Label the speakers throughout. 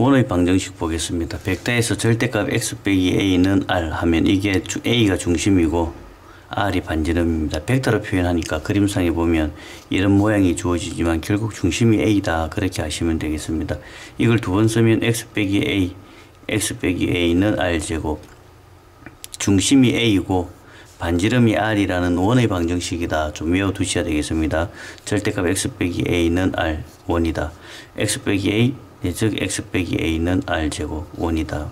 Speaker 1: 원의 방정식 보겠습니다. 벡터에서 절대값 x 빼기 a는 r 하면 이게 a가 중심이고 r이 반지름입니다. 벡터로 표현하니까 그림상에 보면 이런 모양이 주어지지만 결국 중심이 a다 그렇게 하시면 되겠습니다. 이걸 두 번 쓰면 x 빼기 a x 빼기 a는 r제곱 중심이 a이고 반지름이 r이라는 원의 방정식이다. 좀 외워두셔야 되겠습니다. 절대값 x 빼기 a는 r 원이다. x 빼기 a 네, 즉 x 빼기 a는 r제곱 원이다.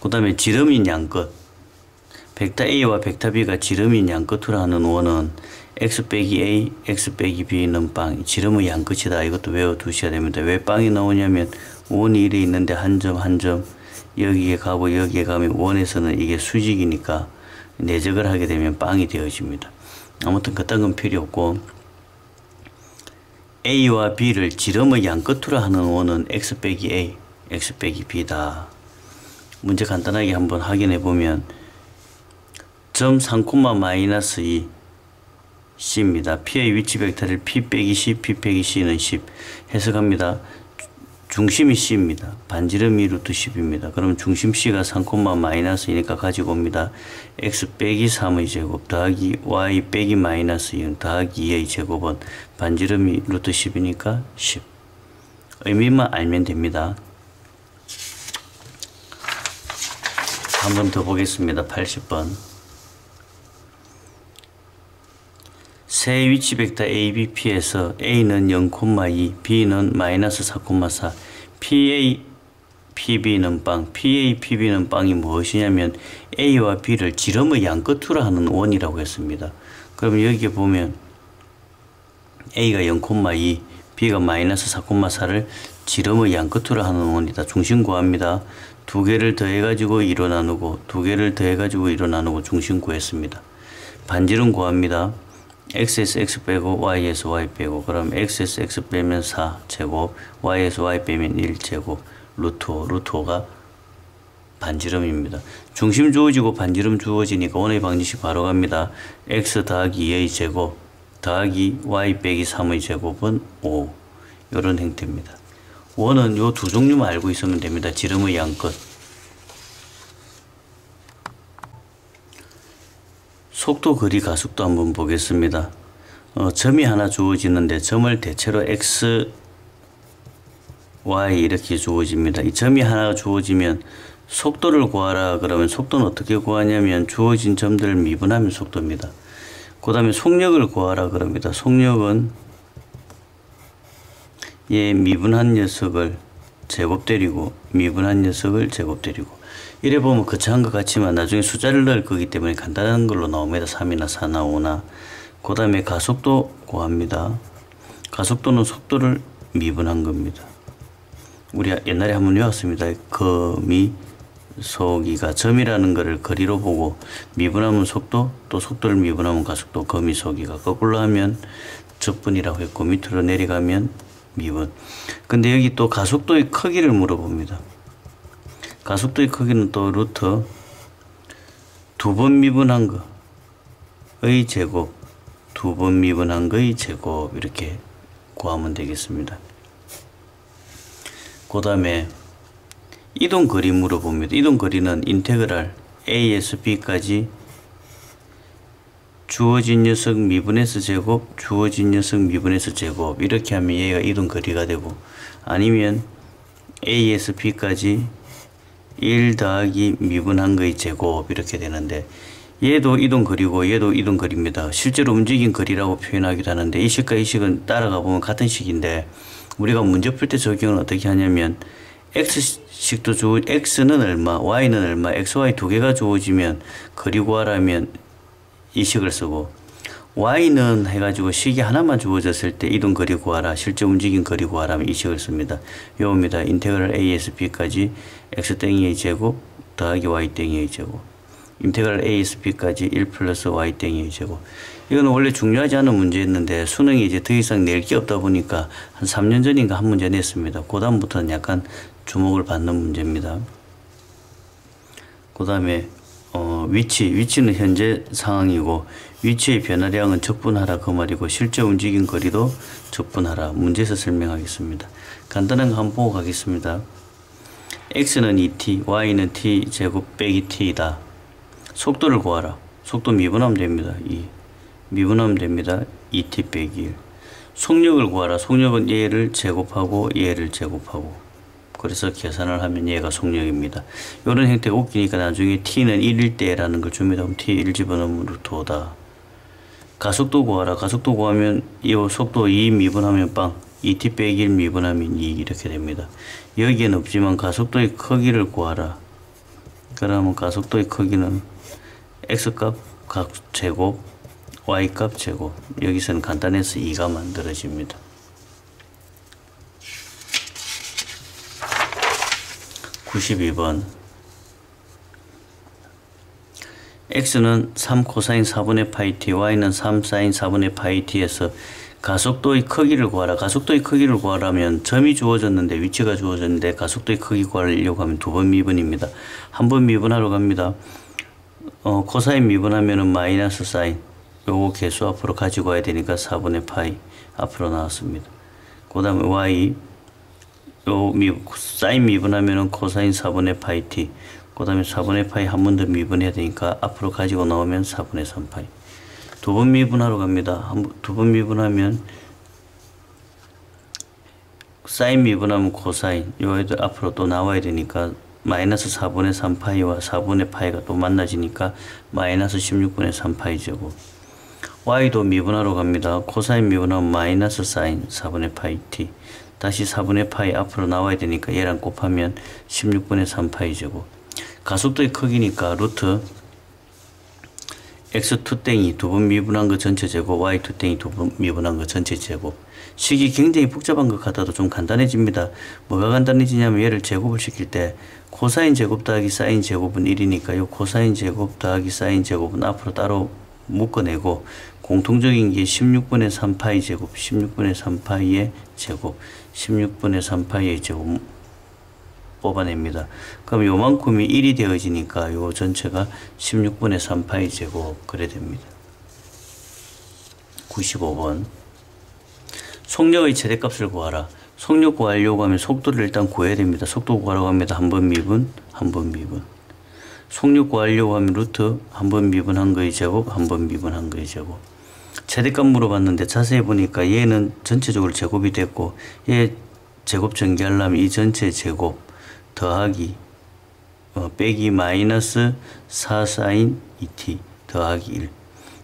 Speaker 1: 그 다음에 지름인 양끝 벡터 a와 벡터 b가 지름인 양끝으로 하는 원은 x 빼기 a, x 빼기 b는 빵 지름의 양끝이다. 이것도 외워두셔야 됩니다. 왜 빵이 나오냐면 원이 이래 있는데 한 점 한 점 여기에 가고 여기에 가면 원에서는 이게 수직이니까 내적을 하게 되면 빵이 되어집니다. 아무튼 그딴 건 필요 없고 A와 B를 지름의 양끝으로 하는 원은 X 빼기 A, X 빼기 B다. 문제 간단하게 한번 확인해 보면 점 3, 마이너스 2 C입니다. P의 위치 벡터를 P 빼기 C, P 빼기 C는 10 해석합니다. 중심이 C입니다. 반지름이 루트 10입니다. 그럼 중심 C가 3, 마이너스이니까 가지고 옵니다. X 빼기 3의 제곱 더하기 Y 빼기 마이너스 2 더하기 2의 제곱은 반지름이 루트 10이니까 10. 의미만 알면 됩니다. 한 번 더 보겠습니다. 80번. 세 위치 벡터 ABP에서 A는 0,2, B는 마이너스 4,4, PA, PB는 빵, PA, PB는 빵이 무엇이냐면 A와 B를 지름의 양끝으로 하는 원이라고 했습니다. 그럼 여기에 보면 A가 0,2, B가 마이너스 4,4를 지름의 양끝으로 하는 원이다. 중심 구합니다. 두 개를 더해가지고 2로 나누고 두 개를 더해가지고 2로 나누고 중심 구했습니다. 반지름 구합니다. X에서 x 빼고 y에서 y 빼고 그럼 x에서 x 빼면 4 제곱 y에서 y 빼면 1 제곱 루트 5 루트 5가 반지름입니다. 중심 주어지고 반지름 주어지니까 원의 방정식 바로 갑니다. x 더하기 2의 제곱 더하기 y 빼기 3의 제곱은 5 이런 형태입니다. 원은 요 두 종류만 알고 있으면 됩니다. 지름의 양끝 속도 거리 가속도 한번 보겠습니다. 어, 점이 하나 주어지는데 점을 대체로 x, y 이렇게 주어집니다. 이 점이 하나 주어지면 속도를 구하라 그러면 속도는 어떻게 구하냐면 주어진 점들을 미분하면 속도입니다. 그 다음에 속력을 구하라 그럽니다. 속력은 얘 미분한 녀석을 제곱 때리고 미분한 녀석을 제곱 때리고 이래 보면 거창한 것 같지만 나중에 숫자를 넣을 거기 때문에 간단한 걸로 나옵니다. 3이나 4나 5나 그 다음에 가속도 구합니다. 가속도는 속도를 미분한 겁니다. 우리 옛날에 한번 외웠습니다. 거미 소기가 점이라는 것을 거리로 보고 미분하면 속도 또 속도를 미분하면 가속도 거미 소기가 거꾸로 하면 적분이라고 했고 밑으로 내려가면 미분 근데 여기 또 가속도의 크기를 물어봅니다. 가속도의 크기는 또 루트 두 번 미분한 거의 제곱 두 번 미분한 거의 제곱 이렇게 구하면 되겠습니다. 그 다음에 이동 거리 물어봅니다. 이동 거리는 인테그랄 A에서 B까지 주어진 녀석 미분에서 제곱 주어진 녀석 미분에서 제곱 이렇게 하면 얘가 이동 거리가 되고 아니면 A에서 B까지 1 더하기 미분한 거의 제곱 이렇게 되는데 얘도 이동 거리고 얘도 이동 거리입니다. 실제로 움직인 거리라고 표현하기도 하는데 이 식과 이 식은 따라가 보면 같은 식인데 우리가 문제 풀 때 적용을 어떻게 하냐면 x식도 주 x는 얼마, y는 얼마, xy 두 개가 주어지면 거리 구하라면 이 식을 쓰고 y는 해가지고 식이 하나만 주어졌을 때 이동 거리 구하라 실제 움직인 거리 구하라면 이 식을 씁니다. 요겁니다. 인테그랄 a에서 b까지 x 땡이의 제곱 더하기 y 땡이의 제곱 인테그랄 a에서 b까지 1 플러스 y 땡이의 제곱 이거는 원래 중요하지 않은 문제였는데 수능이 이제 더 이상 낼 게 없다 보니까 한 3년 전인가 한 문제 냈습니다. 그 다음부터는 약간 주목을 받는 문제입니다. 그 다음에 어, 위치, 위치는 현재 상황이고 위치의 변화량은 적분하라 그 말이고 실제 움직인 거리도 적분하라 문제에서 설명하겠습니다. 간단한 거 한번 보고 가겠습니다. x는 2t, y는 t 제곱 빼기 t이다. 속도를 구하라. 속도 미분하면 됩니다. 2. 미분하면 됩니다. 2t 빼기 1. 속력을 구하라. 속력은 얘를 제곱하고 얘를 제곱하고 그래서 계산을 하면 얘가 속력입니다. 이런 형태가 웃기니까 나중에 t는 1일 때라는 걸 줍니다. 그럼 t 1 집어넣으면 루트 5다. 가속도 구하라. 가속도 구하면 이 속도 2 미분하면 빵. 2t 빼기 1 미분하면 2 이렇게 됩니다. 여기엔 없지만 가속도의 크기를 구하라. 그러면 가속도의 크기는 x값 각 제곱 y값 제곱 여기서는 간단해서 2가 만들어집니다. 92번 x는 3 코사인 4분의 파이 t, y는 3 사인 4분의 파이 t에서 가속도의 크기를 구하라. 가속도의 크기를 구하라면 점이 주어졌는데 위치가 주어졌는데 가속도의 크기 구하려고 하면 두 번 미분입니다. 한 번 미분하러 갑니다. 어, 코사인 미분하면은 마이너스 사인 요거 개수 앞으로 가지고 와야 되니까 4분의 파이 앞으로 나왔습니다. 그 다음에 y 요 미, 사인 미분하면은 코사인 4분의 파이 t 그 다음에 4분의 파이 한 번 더 미분해야 되니까 앞으로 가지고 나오면 4분의 3 파이. 두 번 미분하러 갑니다. 두 번 미분하면 사인 미분하면 코사인. 요 애들 앞으로 또 나와야 되니까 마이너스 4분의 3 파이와 4분의 파이가 또 만나지니까 마이너스 16분의 3 파이 제곱 y도 미분하러 갑니다. 코사인 미분하면 마이너스 사인 4분의 파이 t 다시 4분의 파이 앞으로 나와야 되니까 얘랑 곱하면 16분의 3파이 제곱. 가속도의 크기니까 루트 x2 땡이 두 번 미분한 거 전체 제곱 y2 땡이 두 번 미분한 거 전체 제곱. 식이 굉장히 복잡한 것 같아도 좀 간단해집니다. 뭐가 간단해지냐면 얘를 제곱을 시킬 때 코사인 제곱 더하기 사인 제곱은 1이니까 요. 코사인 제곱 더하기 사인 제곱은 앞으로 따로 묶어내고 공통적인 게 16분의 3파이 제곱 16분의 3파이의 제곱 16분의 3파이의 제곱 뽑아냅니다. 그럼 요만큼이 1이 되어지니까 요 전체가 16분의 3파이 제곱 그래 됩니다. 95번 속력의 최대값을 구하라. 속력 구하려고 하면 속도를 일단 구해야 됩니다. 속도 구하려고 합니다. 한 번 미분, 한 번 미분. 속력 구하려고 하면 루트 한 번 미분 한 거의 제곱, 한 번 미분 한 거의 제곱. 최대값 물어봤는데 자세히 보니까 얘는 전체적으로 제곱이 됐고 얘 제곱 전개하려면 이 전체 제곱 더하기 어, 빼기 마이너스 4 사인 2t 더하기 1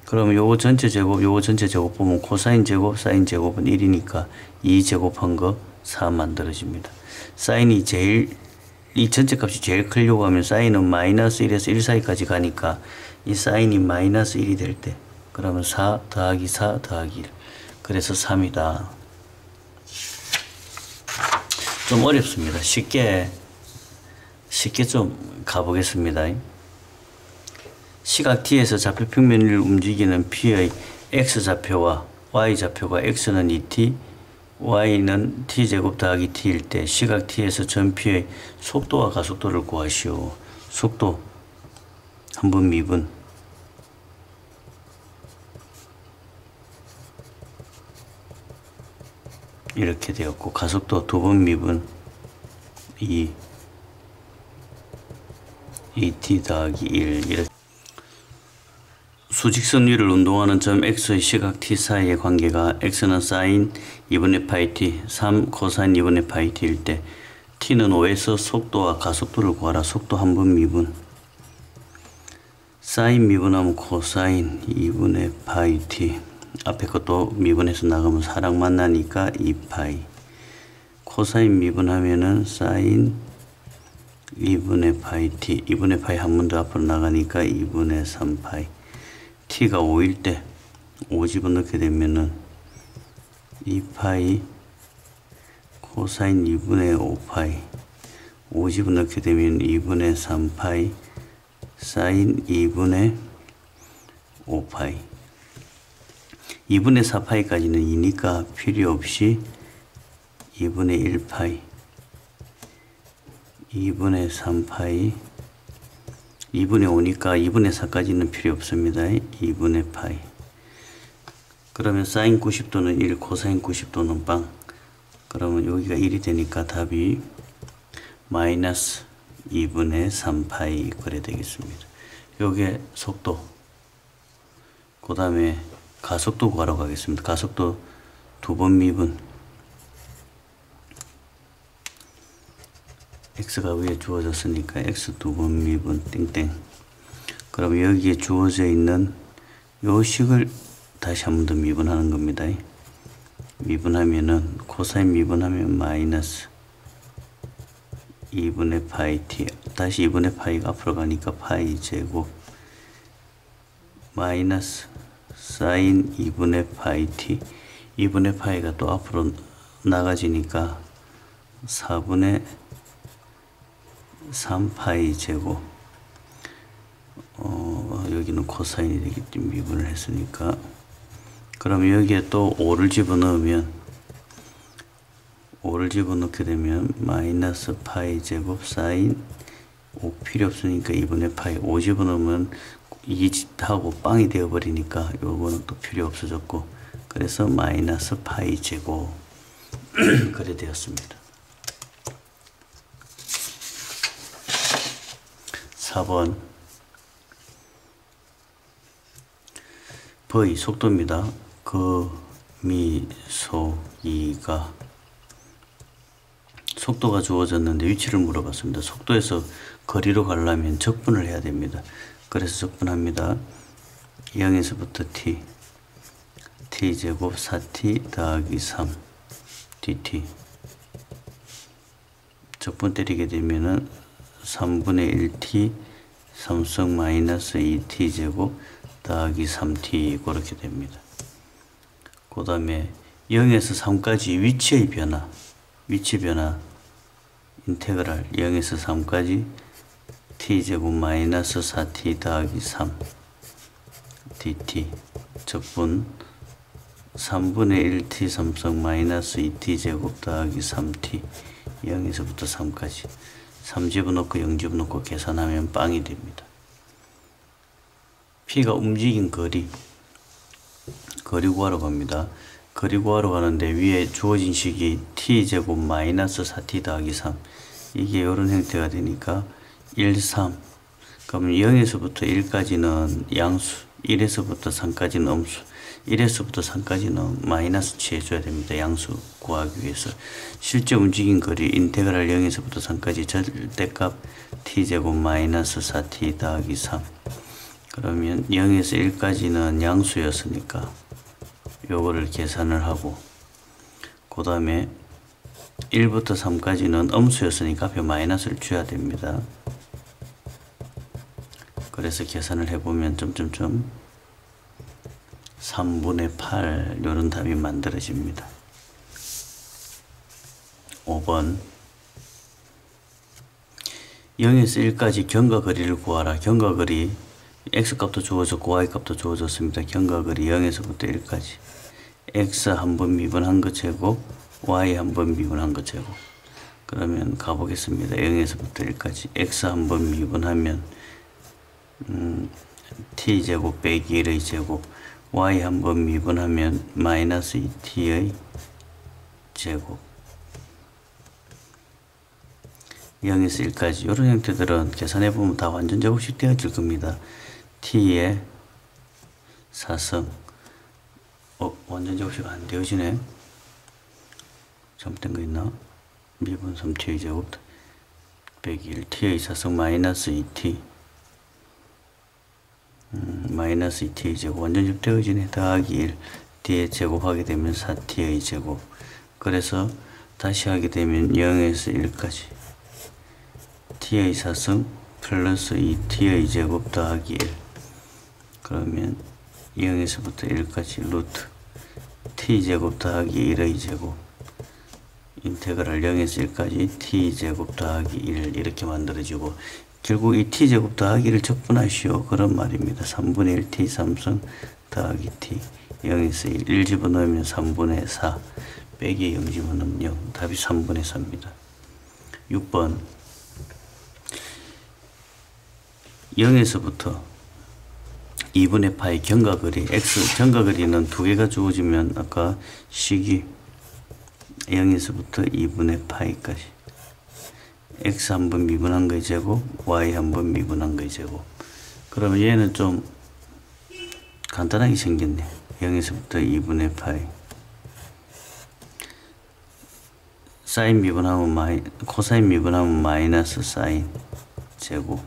Speaker 1: 그러면 요거 전체 제곱 요거 전체 제곱 보면 코사인 제곱 사인 제곱은 1이니까 2 제곱한 거 4 만들어집니다. 사인이 제일 이 전체 값이 제일 크려고 하면 사인은 마이너스 1에서 1 사이까지 가니까 이 사인이 마이너스 1이 될 때 그러면 4 더하기 4 더하기 1 그래서 3이다. 좀 어렵습니다. 쉽게 쉽게 좀 가보겠습니다. 시각 t에서 좌표 평면을 움직이는 p의 x좌표와 y좌표가 x는 2t, y는 t제곱 더하기 t일 때 시각 t에서 전 p의 속도와 가속도를 구하시오. 속도 한번 미분 이렇게 되었고 가속도 두 번 미분. 2 2t 더하기 1 이렇게. 수직선 위를 운동하는 점 x의 시각 t 사이의 관계가 x는 사인 2분의 파이 t, 3 코사인 2분의 파이 t일 때 t는 5에서 속도와 가속도를 구하라. 속도 한 번 미분. 사인 미분하면 코사인 2분의 파이 t 앞에 것도 미분해서 나가면 4랑 만나니까 2파이. 코사인 미분하면은 사인 2분의 파이 t 2분의 파이 한 번 더 앞으로 나가니까 2분의 3파이. t가 5일 때 5 집어넣게 되면은 2파이 코사인 2분의 5파이. 5 집어넣게 되면 2분의 3파이. 사인 2분의 5파이 2분의 4파이까지는 2니까 필요 없이 2분의 1파이 2분의 3파이 2분의 5니까 2분의 4까지는 필요 없습니다. 2분의 파이. 그러면 사인 90도는 1, 코사인 90도는 빵. 그러면 여기가 1이 되니까 답이 마이너스 2분의 3파이 그래 되겠습니다. 요게 속도. 그 다음에 가속도 구하러 가겠습니다. 가속도 두 번 미분. x가 위에 주어졌으니까 x 두 번 미분 땡땡. 그럼 여기에 주어져 있는 요 식을 다시 한 번 더 미분하는 겁니다. 미분하면은 코사인 미분하면 마이너스 2분의 파이 t 다시 2분의 파이가 앞으로 가니까 파이 제곱 마이너스 사인 2분의 파이 t. 2분의 파이가 또 앞으로 나가지니까 4분의 3파이 제곱 어, 여기는 코사인이 되기 때문에 미분을 했으니까. 그럼 여기에 또 5를 집어넣으면 5를 집어넣게 되면 마이너스 파이 제곱 사인 5 필요 없으니까 2분의 파이 5 집어넣으면 2하고 빵이 되어버리니까 요거는 또 필요 없어졌고 그래서 마이너스 파이 제곱 그래 되었습니다. 4번 버의 속도입니다. 그, 미, 소, 이가 속도가 주어졌는데 위치를 물어봤습니다. 속도에서 거리로 가려면 적분을 해야 됩니다. 그래서 적분합니다. 0에서부터 t t제곱 4t 더하기 3 dt 적분 때리게 되면은 3분의 1t 3승 마이너스 2t 제곱 더하기 3t 그렇게 됩니다. 그 다음에 0에서 3까지 위치의 변화 위치 변화 인테그랄 0에서 3까지 t제곱 마이너스 4t 더하기 3 dt 적분 3분의 1t 3승 마이너스 2t 제곱 더하기 3t 0에서부터 3까지 3 집어넣고 0 집어넣고 계산하면 빵이 됩니다. P가 움직인 거리 거리 구하러 갑니다. 거리 구하러 가는데 위에 주어진 식이 t제곱 마이너스 4t 더하기 3 이게 이런 형태가 되니까 1, 3 그럼 0에서부터 1까지는 양수 1에서부터 3까지는 음수 1에서부터 3까지는 마이너스 취해줘야 됩니다. 양수 구하기 위해서 실제 움직인 거리 인테그랄 0에서부터 3까지 절대값 t제곱 마이너스 4t 더하기 3 그러면 0에서 1까지는 양수였으니까 요거를 계산을 하고 그 다음에 1부터 3까지는 음수였으니까 앞에 마이너스를 줘야 됩니다. 그래서 계산을 해보면 점점점 3분의 8 이런 답이 만들어집니다. 5번 0에서 1까지 경과거리를 구하라. 경과거리 x값도 주어졌고 y값도 주어졌습니다. 경과거리 0에서부터 1까지 x 한 번 미분한 것 제곱 y 한 번 미분한 것 제곱 그러면 가보겠습니다. 0에서부터 1까지 x 한 번 미분하면 음, t제곱 빼기 1의 제곱 y 한번 미분하면 마이너스 2t의 제곱 0에서 1까지 이런 형태들은 계산해보면 다 완전 제곱식 되어질 겁니다. t의 사성 어 완전 제곱식 안 되어지네 잘못된 거 있나? 미분 3t의 제곱 빼기 1 t의 사성 마이너스 2t 음, 마이너스 2t의 제곱 완전 제곱 되어지네. 더하기 1 뒤에 제곱하게 되면 4t의 제곱. 그래서 다시 하게 되면 0에서 1까지. t의 사성 플러스 2t의 제곱 더하기 1 그러면 0에서부터 1까지 루트 t제곱 더하기 1의 제곱. 인테그랄 0에서 1까지 t제곱 더하기 1 이렇게 만들어지고 결국 이 t제곱 더하기 1을 적분하시오. 그런 말입니다. 3분의 1 t 3승 더하기 t. 0에서 1, 1 집어넣으면 3분의 4 빼기 0 집어넣으면 0 답이 3분의 4입니다. 6번. 0에서부터 2분의 파이 경과거리 x 경과거리는 두 개가 주어지면 아까 식이 0에서부터 2분의 파이까지 x 한 번 미분한 거의 제곱 y 한 번 미분한 거의 제곱 그러면 얘는 좀 간단하게 생겼네. 0에서부터 2분의 파이. 사인 미분하면 마이 코사인 미분하면 마이너스 사인 제곱.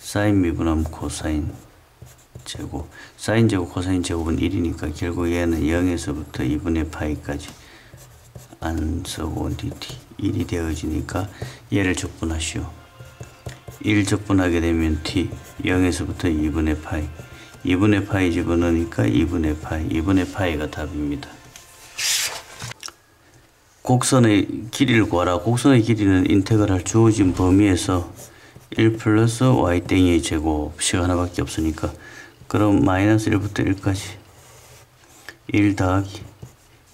Speaker 1: 사인 미분하면 코사인 제곱. 사인 제곱 코사인 제곱은 1이니까 결국 얘는 0에서부터 2분의 파이까지 dt 1이 되어지니까 얘를 적분하시오. 1 적분하게 되면 t 0에서부터 2분의 파이 2분의 파이 집어넣으니까 2분의 파이 2분의 파이가 답입니다. 곡선의 길이를 구하라. 곡선의 길이는 인테그랄 주어진 범위에서 1 플러스 y 땡의 제곱 식 하나밖에 없으니까. 그럼 마이너스 1부터 1까지. 1 더하기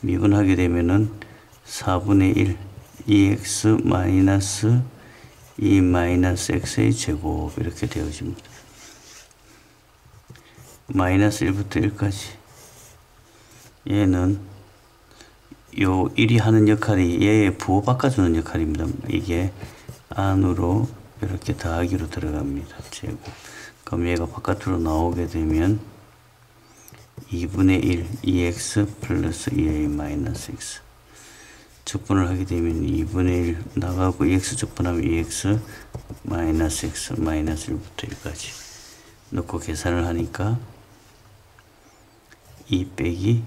Speaker 1: 미분하게 되면은 4분의 1 2x 마이너스 2 마이너스 x의 제곱 이렇게 되어집니다. 마이너스 1부터 1까지 얘는 요 1이 하는 역할이 얘의 부호 바꿔주는 역할입니다. 이게 안으로 이렇게 더하기로 들어갑니다. 제곱. 그럼 얘가 바깥으로 나오게 되면 2분의 1 2x 플러스 2a 마이너스 x 적분을 하게 되면 2분의 1 나가고 2x 적분하면 2x 마이너스 x 마이너스 1부터 1까지 넣고 계산을 하니까 2 빼기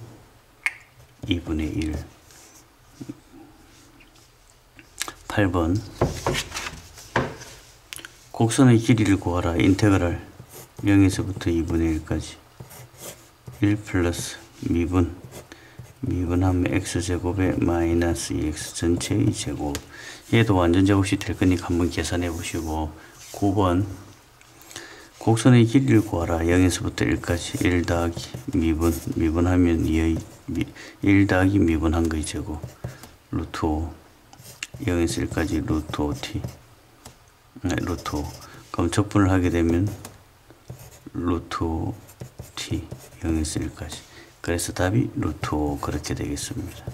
Speaker 1: 2분의 1 8번. 곡선의 길이를 구하라. 인테그랄 0에서부터 2분의 1까지. 1 플러스 미분 미분하면 x제곱에 마이너스 2x 전체의 제곱. 얘도 완전 제곱이 될 거니까 한번 계산해 보시고 9번. 곡선의 길이를 구하라. 0에서부터 1까지 1 더하기 미분. 미분하면 2의 1 더하기 미분한 거의 제곱. 루트 5 0에서 1까지 루트 5t 네, 루트 5 그럼 적분을 하게 되면 루트 5t 0에서 1까지 그래서 답이 루트 5 그렇게 되겠습니다.